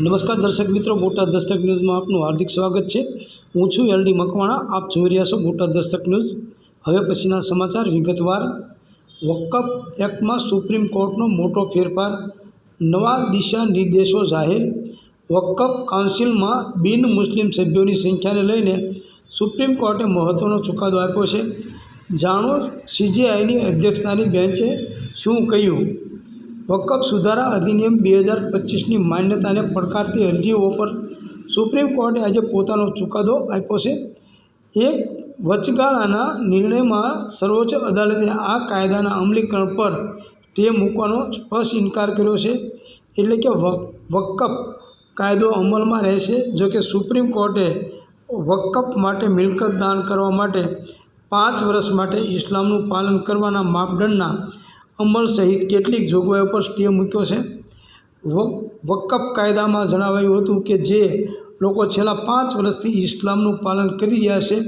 નમસ્કાર દર્શક મિત્રો, બોટાદ દસ્તક ન્યૂઝમાં આપનું હાર્દિક સ્વાગત છે. હું છું એલડી મકવાણા, આપ જોઈ રહ્યા છો બોટાદ દસ્તક ન્યૂઝ. હવે પછીના સમાચાર વિગતવાર. વકફ એક્ટમાં સુપ્રીમ કોર્ટનો મોટો ફેરફાર. નવા દિશા નિર્દેશો જાહેર. વકફ કાઉન્સિલમાં બિન મુસ્લિમ સભ્યોની સંખ્યાને લઈને સુપ્રીમ કોર્ટે મહત્ત્વનો ચુકાદો આપ્યો છે. જાણો, સીજીઆઈની અધ્યક્ષતાની બેન્ચે શું કહ્યું? વકફ સુધારા અધિનિયમ બે હજાર પચીસની માન્યતાને પડકારતી અરજીઓ પર સુપ્રીમ કોર્ટે આજે પોતાનો ચુકાદો આપ્યો છે. એક વચગાળાના નિર્ણયમાં સર્વોચ્ચ અદાલતે આ કાયદાના અમલીકરણ પર સ્ટે મૂકવાનો સ્પષ્ટ ઇનકાર કર્યો છે. એટલે કે વક વકફ કાયદો અમલમાં રહેશે, જો કે સુપ્રીમ કોર્ટે વકફ માટે મિલકત દાન કરવા માટે પાંચ વર્ષ માટે ઇસ્લામનું પાલન કરવાના માપદંડના અમલ સહિત કેટલીક જોગવાઈઓ પર સ્ટે મૂક્યો છે. વક, વકફ કાયદામાં જણાવાયું હતું કે જે લોકો છેલ્લા પાંચ વર્ષથી ઇસ્લામનું પાલન કરી રહ્યા છે,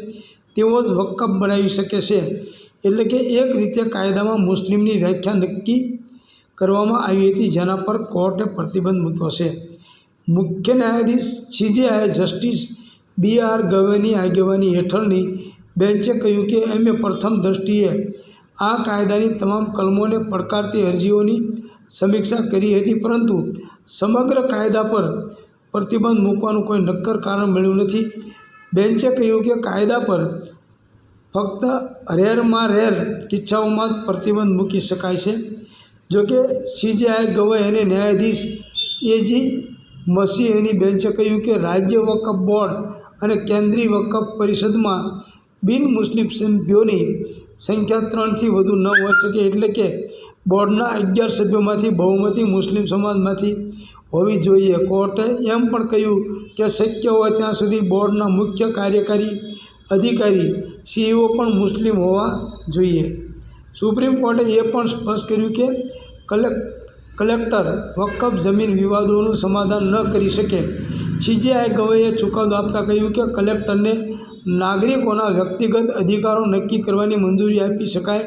તેઓ જ વકફ બનાવી શકે છે. એટલે કે એક રીતે કાયદામાં મુસ્લિમની વ્યાખ્યા નક્કી કરવામાં આવી હતી, જેના પર કોર્ટે પ્રતિબંધ મૂક્યો છે. મુખ્ય ન્યાયાધીશ સીજેઆઈ જસ્ટિસ બી આર ગવેની આગેવાની હેઠળની બેન્ચે કહ્યું કે અમે પ્રથમ દ્રષ્ટિએ આ કાયદાની તમામ કલમોને પડકારતી અરજીઓની સમીક્ષા કરી હતી, પરંતુ સમગ્ર કાયદા પર પ્રતિબંધ મૂકવાનું કોઈ નક્કર કારણ મળ્યું નથી. બેન્ચે કહ્યું કે કાયદા પર ફક્ત રેરમાં રેર કિસ્સાઓમાં જ પ્રતિબંધ મૂકી શકાય છે. જોકે સીજેઆઈ ગવાઈ અને ન્યાયાધીશ એજી મસીહની બેન્ચે કહ્યું કે રાજ્ય વકફ બોર્ડ અને કેન્દ્રીય વકફ પરિષદમાં બિન મુસ્લિમ સભ્યોની સંખ્યા ત્રણથી વધુ ન હોઈ શકે એટલે કે બોર્ડના અગિયાર સભ્યોમાંથી બહુમતી મુસ્લિમ સમાજમાંથી હોવી જોઈએ. કોર્ટે એમ પણ કહ્યું કે શક્ય હોય ત્યાં સુધી બોર્ડના મુખ્ય કાર્યકારી અધિકારી, સીઈઓ પણ મુસ્લિમ હોવા જોઈએ. સુપ્રીમ કોર્ટે એ પણ સ્પષ્ટ કર્યું કે કલેક, કલેક્ટર વકફ જમીન વિવાદોનું સમાધાન ન કરી શકે. સીજેઆઈ ગવેએ ચુકાદો આપતા કહ્યું કે કલેક્ટરને નાગરિકોના વ્યક્તિગત અધિકારો નક્કી કરવાની મંજૂરી આપી શકાય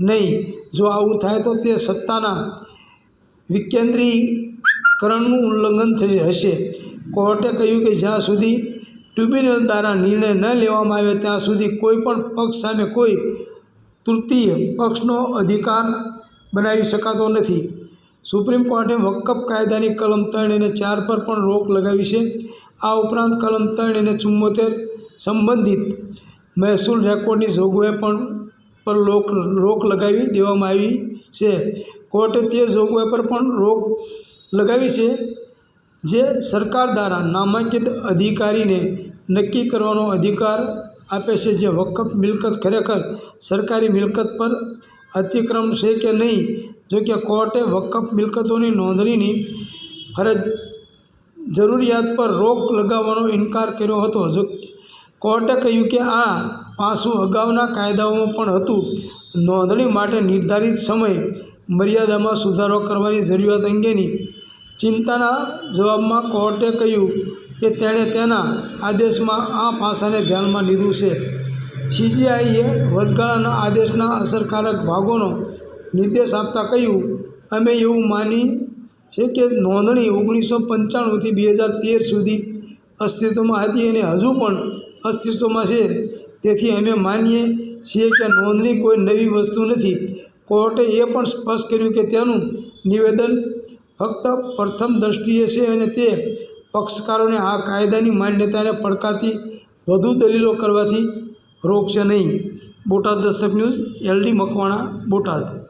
નહીં. જો આવું થાય તો તે સત્તાના વિકેન્દ્રીકરણનું ઉલ્લંઘન થઈ હશે. કોર્ટે કહ્યું કે જ્યાં સુધી ટ્રિબ્યુનલ દ્વારા નિર્ણય ન લેવામાં આવે ત્યાં સુધી કોઈપણ પક્ષ સામે કોઈ તૃતીય પક્ષનો અધિકાર બનાવી શકાતો નથી. સુપ્રીમ કોર્ટે વકફ કાયદાની કલમ ત્રણ અને ચાર પર પણ રોક લગાવી છે. આ ઉપરાંત કલમ ત્રણ અને ચુમ્મોતેર સંબંધિત મહેસૂલ રેકોર્ડની જોગવાઈ પણ પર રોક રોક લગાવી દેવામાં આવી છે. કોર્ટે તે જોગવાઈ પર પણ રોક લગાવી છે, જે સરકાર દ્વારા નામાંકિત અધિકારીને નક્કી કરવાનો અધિકાર આપે છે, જે વકફ મિલકત ખરેખર સરકારી મિલકત પર અતિક્રમ છે કે નહીં, જો કે કોર્ટે વકફ મિલકતોની નોંધણીની ફરજ, જરૂરિયાત પર રોક લગાવવાનો ઇનકાર કર્યો હતો. જો કોર્ટે કહ્યું કે આ પાસું અગાઉના કાયદાઓમાં પણ હતું. નોંધણી માટે નિર્ધારિત સમય મર્યાદામાં સુધારો કરવાની જરૂરિયાત અંગેની ચિંતાના જવાબમાં કોર્ટે કહ્યું કે તેણે તેના આદેશમાં આ પાસાને ધ્યાનમાં લીધું છે. સીજીઆઈએ વચગાળાના આદેશના અસરકારક ભાગોનો નિર્દેશ આપતા કહ્યું, અમે એવું માની છે કે નોંધણી ઓગણીસો પંચાણુંથી બે હજાર તેર સુધી અસ્તિત્વમાં હતી અને હજુ પણ અસ્તિત્વમાં છે. તેથી અમે માનીએ છીએ કે નોંધણી કોઈ નવી વસ્તુ નથી. કોર્ટે એ પણ સ્પષ્ટ કર્યું કે તેનું નિવેદન ફક્ત પ્રથમ દ્રષ્ટિએ છે અને તે પક્ષકારોને આ કાયદાની માન્યતાને પડકારતી વધુ દલીલો કરવાથી રોકશે નહીં. Botad Dastak news LD Makwana, Botad.